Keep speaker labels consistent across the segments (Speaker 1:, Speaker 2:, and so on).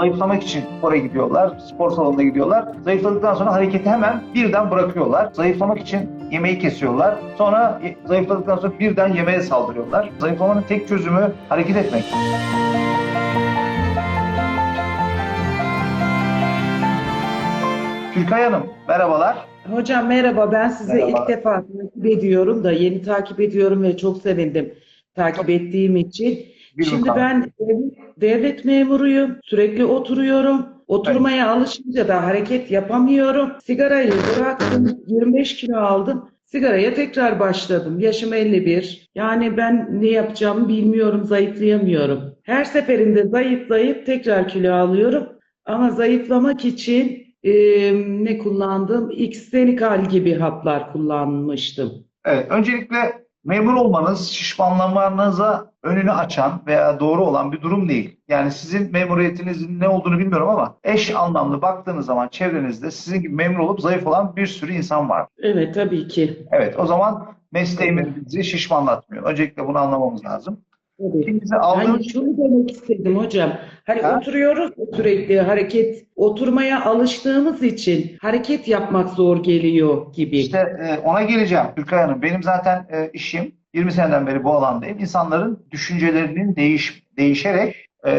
Speaker 1: Zayıflamak için spora gidiyorlar, spor salonuna gidiyorlar. Zayıfladıktan sonra hareketi hemen birden bırakıyorlar. Zayıflamak için yemeği kesiyorlar. Sonra e, zayıfladıktan sonra birden yemeğe saldırıyorlar. Zayıflamanın tek çözümü hareket etmek. Türkay Hanım, merhabalar.
Speaker 2: Hocam merhaba ben sizi
Speaker 1: Merhaba.
Speaker 2: ilk defa takip ediyorum da yeni takip ediyorum ve çok sevindim takip ettiğim için.
Speaker 1: Buyurun
Speaker 2: Şimdi ben devlet- memuruyum. Sürekli oturuyorum. Oturmaya alışınca da hareket yapamıyorum. Sigarayı bıraktım. 25 kilo aldım. Sigaraya tekrar başladım. Yaşım 51. Yani ben ne yapacağımı bilmiyorum, zayıflayamıyorum. Her seferinde zayıflayıp tekrar kilo alıyorum. Ama zayıflamak için e, ne kullandım? Xenikal gibi haplar kullanmıştım.
Speaker 1: Evet, öncelikle memur olmanız şişmanlamanıza önünü açan veya doğru olan bir durum değil. Yani sizin memuriyetinizin ne olduğunu bilmiyorum ama eş anlamlı baktığınız zaman çevrenizde sizin gibi memur olup zayıf olan bir sürü insan var.
Speaker 2: Evet tabii ki.
Speaker 1: Evet, o zaman mesleğimiz bizi şişmanlatmıyor. Öncelikle bunu anlamamız lazım. Aldığınız
Speaker 2: Hani şunu demek istedim hocam. Hani
Speaker 1: Ha?
Speaker 2: oturuyoruz sürekli hareket, oturmaya alıştığımız için hareket yapmak zor geliyor gibi.
Speaker 1: İşte e, ona geleceğim Türkay Hanım. Benim zaten e, işim 20 seneden beri bu alandayım. İnsanların düşüncelerinin değiş, değişerek e,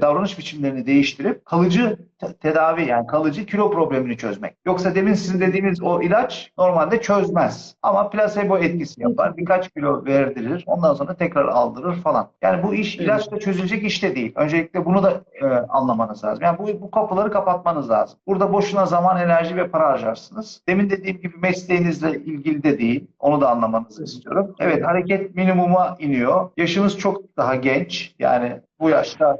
Speaker 1: davranış biçimlerini değiştirip kalıcı tedavi yani kalıcı kilo problemini çözmek. Yoksa demin sizin dediğiniz o ilaç normalde çözmez. Ama plasebo etkisi yapar. Birkaç kilo verdirir. Ondan sonra tekrar aldırır falan. Yani bu iş ilaçla çözülecek iş de değil. Öncelikle bunu da e, anlamanız lazım. Yani bu, bu kapıları kapatmanız lazım. Burada boşuna zaman, enerji ve para harcarsınız. Demin dediğim gibi mesleğinizle ilgili de değil. Onu da anlamanızı istiyorum. Evet hareket minimuma iniyor. Yaşınız çok daha genç. Yani bu yaşta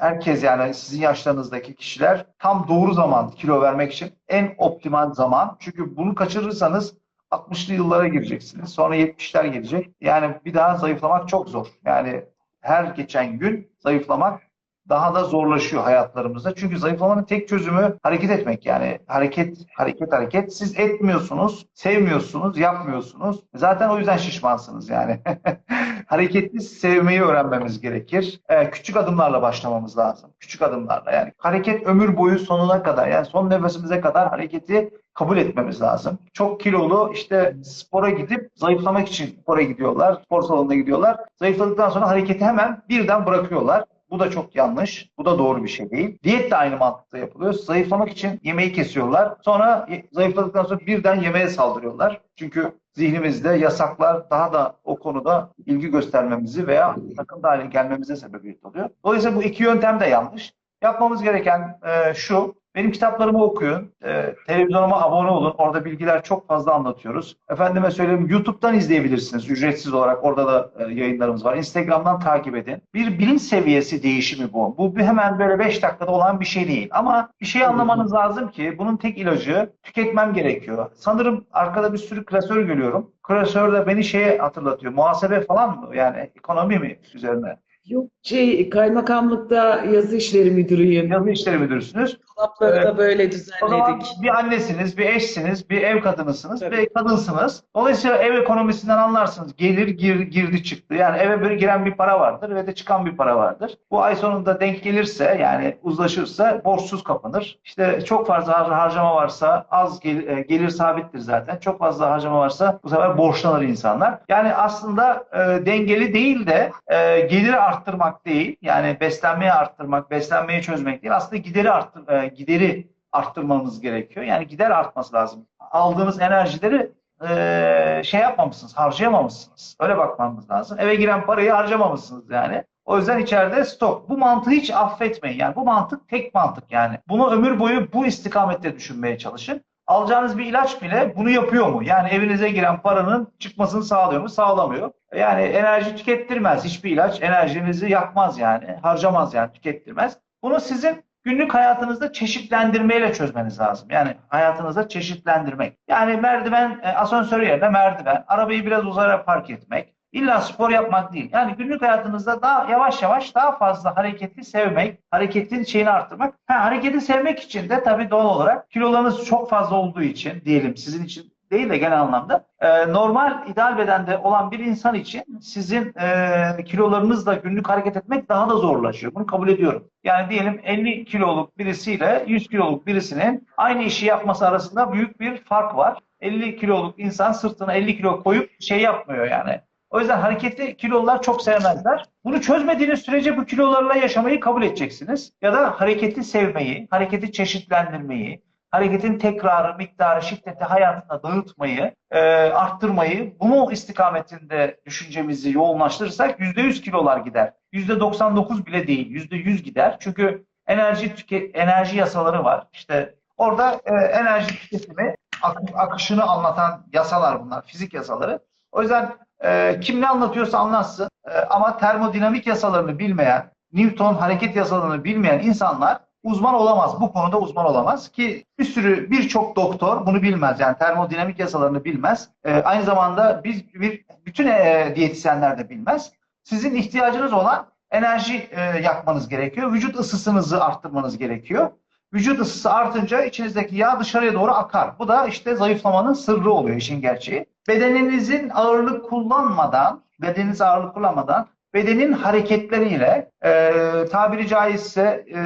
Speaker 1: herkes yani sizin yaşlarınızdaki kişiler tam doğru zaman kilo vermek için en optimal zaman. Çünkü bunu kaçırırsanız 60'lı yıllara gireceksiniz. Sonra 70'ler gelecek. Yani bir daha zayıflamak çok zor. Yani her geçen gün zayıflamak daha da zorlaşıyor hayatlarımızda. Çünkü zayıflamanın tek çözümü hareket etmek. Yani hareket, hareket, hareket. Siz etmiyorsunuz, sevmiyorsunuz, yapmıyorsunuz. Zaten o yüzden şişmansınız yani. Hareketli sevmeyi öğrenmemiz gerekir. Ee, küçük adımlarla başlamamız lazım. Küçük adımlarla yani. Hareket ömür boyu sonuna kadar yani son nefesimize kadar hareketi kabul etmemiz lazım. Çok kilolu işte spora gidip zayıflamak için spora gidiyorlar. Spor salonuna gidiyorlar. Zayıfladıktan sonra hareketi hemen birden bırakıyorlar. Bu da çok yanlış. Bu da doğru bir şey değil. Diyet de aynı mantıkta yapılıyor. Zayıflamak için yemeği kesiyorlar. Sonra zayıfladıktan sonra birden yemeğe saldırıyorlar. Çünkü zihnimizde yasaklar daha da o konuda ilgi göstermemizi veya takıntı haline gelmemize sebebiyet oluyor. Dolayısıyla bu iki yöntem de yanlış. Yapmamız gereken e, şu, benim kitaplarımı okuyun, e, televizyonuma abone olun. Orada bilgiler çok fazla anlatıyoruz. Efendime söyleyeyim YouTube'dan izleyebilirsiniz ücretsiz olarak. Orada da e, yayınlarımız var. Instagram'dan takip edin. Bir bilinç seviyesi değişimi bu. Bu hemen böyle 5 dakikada olan bir şey değil. Ama bir şey anlamanız lazım ki bunun tek ilacı tüketmem gerekiyor. Sanırım arkada bir sürü klasör görüyorum. Klasör de beni şeye hatırlatıyor. Muhasebe falan mı? Yani ekonomi mi üzerine?
Speaker 2: Yok şey kaymakamlıkta yazı işleri müdürüyüm.
Speaker 1: Yazı işleri müdürsünüz.
Speaker 2: Dolapları
Speaker 1: Evet.
Speaker 2: da böyle
Speaker 1: O zaman
Speaker 2: düzenledik.
Speaker 1: bir annesiniz, bir eşsiniz, bir ev kadınısınız,
Speaker 2: Tabii.
Speaker 1: bir kadınsınız. Dolayısıyla ev ekonomisinden anlarsınız. Gelir, gir, girdi çıktı. Yani eve böyle giren bir para vardır ve de çıkan bir para vardır. Bu ay sonunda denk gelirse yani uzlaşırsa borçsuz kapanır. İşte çok fazla har- harcama varsa az gel- e, gelir sabittir zaten. Çok fazla harcama varsa bu sefer borçlanır insanlar. Yani aslında e, dengeli değil de e, geliri arttırmak değil. Yani beslenmeyi arttırmak, beslenmeyi çözmek değil. Aslında gideri arttır, e, gideri arttırmanız gerekiyor. Yani gider artması lazım. Aldığınız enerjileri e, şey yapmamışsınız, harcayamamışsınız. Öyle bakmamız lazım. Eve giren parayı harcamamışsınız yani. O yüzden içeride stok. Bu mantığı hiç affetmeyin. Yani bu mantık tek mantık yani. Bunu ömür boyu bu istikamette düşünmeye çalışın. Alacağınız bir ilaç bile bunu yapıyor mu? Yani evinize giren paranın çıkmasını sağlıyor mu? Sağlamıyor. Yani enerji tükettirmez. Hiçbir ilaç enerjinizi yakmaz yani. Harcamaz yani tükettirmez. Bunu sizin günlük hayatınızda çeşitlendirmeyle çözmeniz lazım. Yani hayatınızda çeşitlendirmek. Yani merdiven, e, asansör yerine merdiven, arabayı biraz uzara park etmek. İlla spor yapmak değil. Yani günlük hayatınızda daha yavaş yavaş daha fazla hareketi sevmek, hareketin şeyini arttırmak. Ha, hareketi sevmek için de tabii doğal olarak kilolarınız çok fazla olduğu için diyelim sizin için değil de genel anlamda. Ee, normal ideal bedende olan bir insan için sizin e, kilolarınızla günlük hareket etmek daha da zorlaşıyor. Bunu kabul ediyorum. Yani diyelim 50 kiloluk birisiyle 100 kiloluk birisinin aynı işi yapması arasında büyük bir fark var. 50 kiloluk insan sırtına 50 kilo koyup şey yapmıyor yani. O yüzden hareketi kilolular çok sevmezler. Bunu çözmediğiniz sürece bu kilolarla yaşamayı kabul edeceksiniz. Ya da hareketi sevmeyi, hareketi çeşitlendirmeyi, hareketin tekrarı, miktarı, şiddeti hayatına dağıtmayı, e, arttırmayı, bunu istikametinde düşüncemizi yoğunlaştırırsak %100 kilolar gider. %99 bile değil, %100 gider. Çünkü enerji tüke, enerji yasaları var. İşte orada e, enerji tüketimi, ak- akışını anlatan yasalar bunlar, fizik yasaları. O yüzden e, kim ne anlatıyorsa anlatsın E, ama termodinamik yasalarını bilmeyen, Newton hareket yasalarını bilmeyen insanlar uzman olamaz. Bu konuda uzman olamaz ki bir sürü birçok doktor bunu bilmez. Yani termodinamik yasalarını bilmez. E, aynı zamanda biz bir bütün e, diyetisyenler de bilmez. Sizin ihtiyacınız olan enerji e, yakmanız gerekiyor. Vücut ısısınızı arttırmanız gerekiyor. Vücut ısısı artınca içinizdeki yağ dışarıya doğru akar. Bu da işte zayıflamanın sırrı oluyor işin gerçeği. Bedeninizin ağırlık kullanmadan, bedeniniz ağırlık kullanmadan bedenin hareketleriyle e, tabiri caizse e,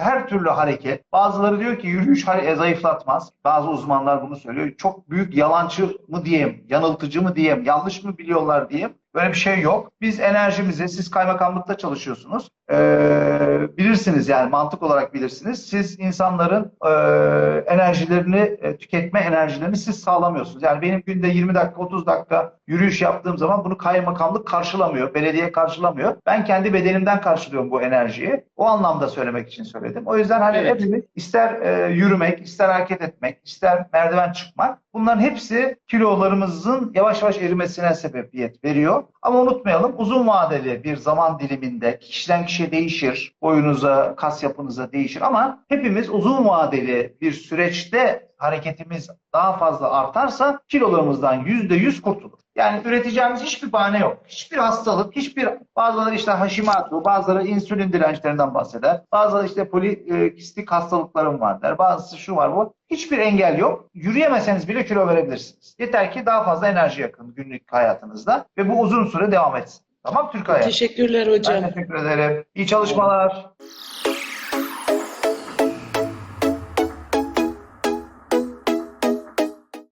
Speaker 1: her türlü hareket. Bazıları diyor ki yürüyüş e, zayıflatmaz. Bazı uzmanlar bunu söylüyor. Çok büyük yalancı mı diyeyim, yanıltıcı mı diyeyim, yanlış mı biliyorlar diyeyim. Böyle bir şey yok. Biz enerjimizi, siz kaymakamlıkta çalışıyorsunuz. Ee, bilirsiniz yani mantık olarak bilirsiniz. Siz insanların e, enerjilerini, e, tüketme enerjilerini siz sağlamıyorsunuz. Yani benim günde 20 dakika, 30 dakika yürüyüş yaptığım zaman bunu kaymakamlık karşılamıyor, belediye karşılamıyor. Ben kendi bedenimden karşılıyorum bu enerjiyi. O anlamda söylemek için söyledim. O yüzden hani
Speaker 2: Evet.
Speaker 1: hepimiz ister e, yürümek, ister hareket etmek, ister merdiven çıkmak bunların hepsi kilolarımızın yavaş yavaş erimesine sebebiyet veriyor. Ama unutmayalım uzun vadeli bir zaman diliminde kişiden kişiye değişir. Boyunuza, kas yapınıza değişir ama hepimiz uzun vadeli bir süreçte hareketimiz daha fazla artarsa kilolarımızdan yüzde yüz kurtulur. Yani üreteceğimiz hiçbir bahane yok. Hiçbir hastalık, hiçbir bazıları işte Hashimoto, bazıları insülin dirençlerinden bahseder. Bazıları işte polikistik hastalıklarım var der. Bazısı şu var bu. Hiçbir engel yok. Yürüyemeseniz bile kilo verebilirsiniz. Yeter ki daha fazla enerji yakın günlük hayatınızda ve bu uzun süre devam etsin. Tamam Türkay?
Speaker 2: Teşekkürler
Speaker 1: Ben
Speaker 2: hocam.
Speaker 1: teşekkür ederim. İyi çalışmalar.